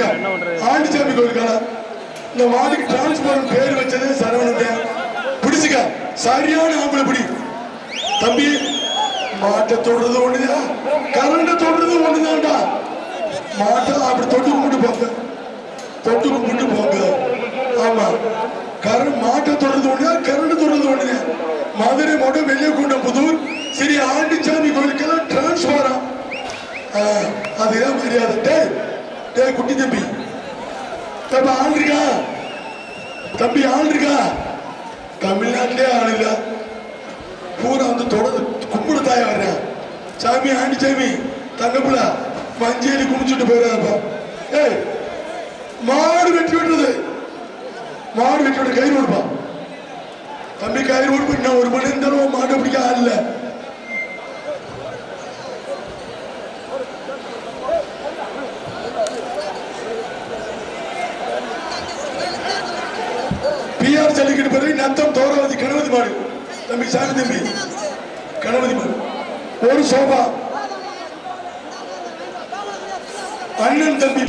பிடிச்சுக்க ஆண்டிச்சாமி கோயிலுக்கான இந்த மாடுக்கு டிரான்ஸ்போர்ட் பேர் வச்சதே சரவணன் பிடிச்சுக்க. சரியான ஆம்பளை பிடி. தம்பி மாட்டை தொடுறது ஒண்ணுதான் கரண்ட தொடுறது ஒண்ணுதான்டா. மாட்டை அப்படி தொட்டு கும்பிட்டு போங்க. தொட்டு கும்பிட்டு போங்க. ஆமா. கரண் மாட்டை தொடுறது ஒண்ணுதா? கரண்ட் தொடுறது ஒண்ணுதான் மதுரை மட்டும் வெள்ளியகுண்ட புதூர். ஸ்ரீ ஆண்டிச்சாமி கோயிலுக்கெல்லாம் டிரான்ஸ்போரா அதுதான் மரியாதை? டேய் குட்டி தம்பி. தம்பி ஆள் இருக்கா தம்பி ஆள் இருக்கா தமிழ்நாட்டிலே ஆள் இல்ல பூரா வந்து தொடர்ந்து கும்பிடு தாய வர்றேன் சாமி ஆண்டி சாமி தங்கப்புல மஞ்சேரி குடிச்சுட்டு போயிடாதப்பா ஏய் மாடு வெட்டி விட்டுறது. மாடு வெட்டி விட்டு கயிறு விடுப்பா தம்பி கயிறு விடுப்பு இன்னும் ஒரு மணி நேரம் மாடு பிடிக்க ஆள் இல்லை. பிஆர் பிறகு நத்தம் தோராவதி கணபதி மாடு. தம்பி சாமி தம்பி. கணபதி மாடு. ஒரு சோபா. அண்ணன் தம்பி.